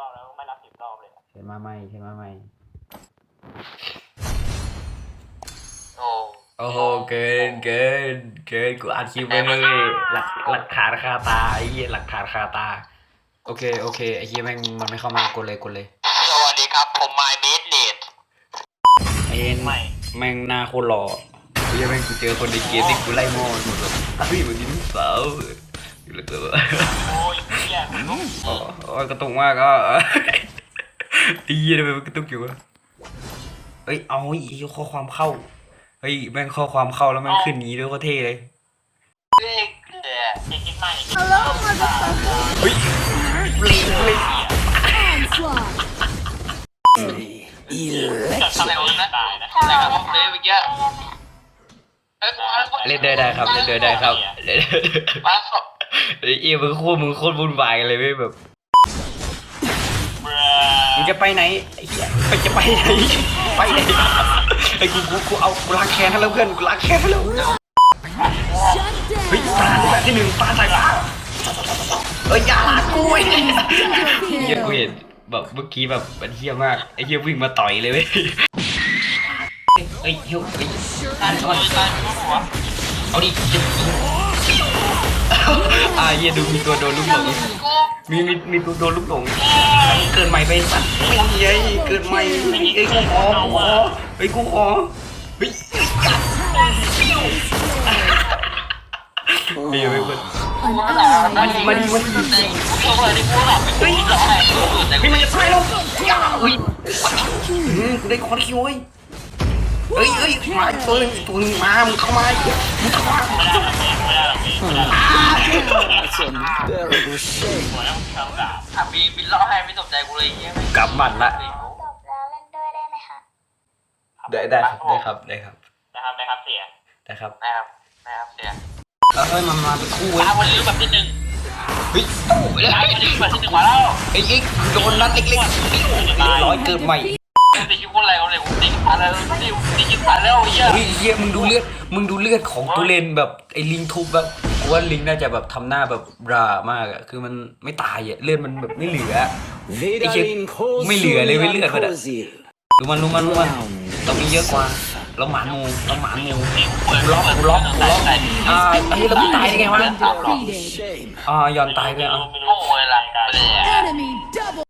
รอบแล้วไม่รับสิบรอบเลยอะเขียนมาใหม่เขียนมาใหม่ โอ้โอ้โหเกินเกินเกินกูอัดคลิปไว้เลยหลักหลักฐานคาตาไอ้เหี้ยหลักฐานคาตา โอเคโอเคไอ้เหี้ยแม่งมันไม่เข้ามากดเลยกดเลยสวัสดีครับ ผมไมเบสเลดไอ้เอ็นไม่แม่งหน้าโคตรหล่อไอ้เหี้ยแม่งกูเจอคนในเกมที่กูไล่มอหมดเลยเฮ้ยมันดินเสาแล้วก็โอ้ ยเหี้ยกระตุกมากอะไอ้เหี้ยทำไมมันกระตุกอยู่วะเอ้ยเอาไอ้ข้อความเข้าเฮ้ยแม่งข้อความเข้าแล้วแม่งขึ้นงี้ด้วยก็เท่เลยเด็กเด็กยังคิดไม่ยังคิด Hello, motherfucker. เฮ้ยเปลี่นเลย Onslaught. เกิดทำอะไรกันะอะไรกันผมเลยเมื่อกี้เอ้ยเล่นได้ได้ครับเล่นได้ได้ครับเล่นได้ ได้มาแล้วไอ้เอียมึงโคตรมึงโคตรวุ่นวายกันเลยเว้ยแบบเบรมึงจะไปไหนไอ้เหี้ยไปจะไปไหนไปไหนไอ้กูกูกูเอากูล้างแค้นให้แล้วเพื่อนกูล้างแค้นให้แล้ว Shut เฮ้ย down. ปลาแบบที่หนึ่งปลาใส่ปลาเอ้ยอย่าลากกูไอ้เหี้ยกูเห็นแบบเมื่อกี้แบบมันเหี้ยมากไอ้เหี้ยวิ่งมาต่อยเลยเว้ยเฮ้ยเฮ้ยเฮ้ยตายตายตายไม่รู้หัวเอาดิ อ่าเหี้ยดูมีตัวโดนลูกหลงมีมีมีตัวโดนลูกหลงเกิดใหม่ไปสัตว์ไม่มีไอ้เกิดใหม่ไอ้ยกูขอกูขอไอ้ยกูขอเฮ้ยเดี๋ยวไปเปิด An ally มาดิมาดิมาดิกูเลยที่กูหลับไปกูร้องไห้แต่เฮ้ยมันจะตายแล้วย่าเฮ้ยอืมกูได้คอร์คิวเว้ยเฮ้ยเฮ้ยมาอีกตัวหนึงอีกตัวหนึงมามึงเข้ามามึงเข้ามา หัวแล้วมึงทำแบบอะมีมีร้องไห้ไม่สนใจกูเลยเงี้ยกลับบัตรละ จบแล้วเล่นด้วยได้ไหมคะได้ได้ครับได้ครับได้ครับนะครับนะครับเสียได้ครับนะครับนะครับเสียเฮ้ยมันมาเป็นคู่เว้ยมาวันนี้แบบที่หนึ่งเฮ้ยไปเลยวันนี้แบบที่หนึ่งมาแล้วไอ้ไอ้โดนนัดเล็กๆร้อยเกิดใหม่ตีคิวคนอะไรคนไหนผมตีคิวผ่านแล้วตีตีคิวผ่านแล้วเฮียเฮ้ยเฮียมึงดูเลือดมึงดูเลือดของตุเรนแบบไอ้ลิงทุบแบบ ว่าลิงน่าจะแบบทำหน้าแบบรามากอะคือมันไม่ตายอะเลือดมันแบบไม่เหลือ Vedarin calls ไม่เหลือเลยไม่เลือดมันอะ Kozil. รู้มันรู้มันรู้มันเรามีเยอะกว่าเราหมานูเราหมานูกูล็อกกูล็อกกูล็อกอ่าไอ้เหี้ยแล้วมึงตายได้ไงวะ defeated. Shame. อ่ายอนตายไปอะไม่รู้โง่อะไรกันเลย Enemy double